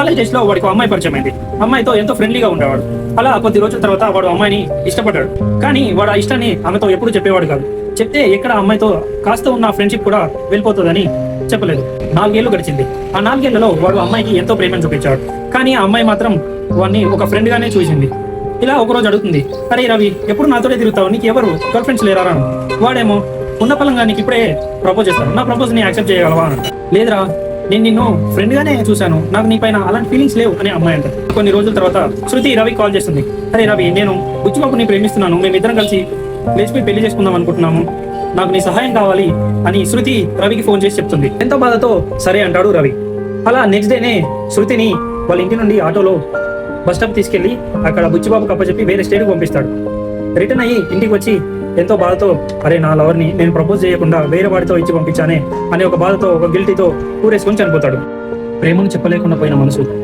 College డేస్లో వాడికి అమ్మాయి పరిచయం అయింది. అమ్మాయితో ఎంతో ఫ్రెండ్లీగా ఉండేవాడు. అలా కొద్ది రోజుల తర్వాత వాడు అమ్మాయిని ఇష్టపడ్డాడు. కానీ వాడు ఆ ఇష్టాన్ని ఆమెతో ఎప్పుడు చెప్పేవాడు కాదు. చెప్తే ఎక్కడ అమ్మాయితో కాస్త ఉన్న ఫ్రెండ్షిప్ కూడా వెళ్ళిపోతుందని చెప్పలేదు. నాలుగేళ్ళు గడిచింది. ఆ నాలుగేళ్ళలో వాడు అమ్మాయికి ఎంతో ప్రేమను చూపించాడు. కానీ ఆ అమ్మాయి మాత్రం వాడిని ఒక ఫ్రెండ్ గానే చూసింది. ఇలా ఒకరోజు అడుగుతుంది అరే రవి ఎప్పుడు నాతోనే తిరుగుతావు? నీకు ఎవరు? గర్ల్ ఫ్రెండ్స్ లేరా వాడేమో ఉన్న పలంగా నీకు ఇప్పుడే ప్రపోజ్ చేస్తాను. నా ప్రపోజ్ని యాక్సెప్ట్ చేయగలవా? లేదురా నేను నిన్ను ఫ్రెండ్ గానే చూశాను. నాకు నీ పైన అలాంటి ఫీలింగ్స్ లేవు అని అమ్మాయి అంట కొన్ని రోజుల తర్వాత శృతి రవి కాల్ చేస్తుంది. అరే రవి నేను బుచ్చిబాబుని ప్రేమిస్తున్నాను. మేమిద్దరం కలిసి లేచిపోయి పెళ్ళి చేసుకుందాం అనుకుంటున్నాము. నాకు నీ సహాయం కావాలి అని శృతి రవికి ఫోన్ చేసి చెప్తుంది. ఎంతో బాధతో సరే అంటాడు రవి. అలా నెక్స్ట్ డేనే శృతిని వాళ్ళ ఇంటి నుండి ఆటోలో బస్ స్టాప్ తీసుకెళ్ళి అక్కడ బుచ్చిబాబు కప్పచెప్పి వేరే స్టేట్కి పంపిస్తాడు. రిటర్న్ అయ్యి ఇంటికి వచ్చి ఎంతో బాధతో అరే నా లవర్ని నేను ప్రపోజ్ చేయకుండా వేరే వాడితో ఇచ్చి పంపించానే అనే ఒక బాధతో ఒక గిల్టీతో ఊరేసుకొని చనిపోతాడు. ప్రేమను చెప్పలేకుండా పోయిన మనసు.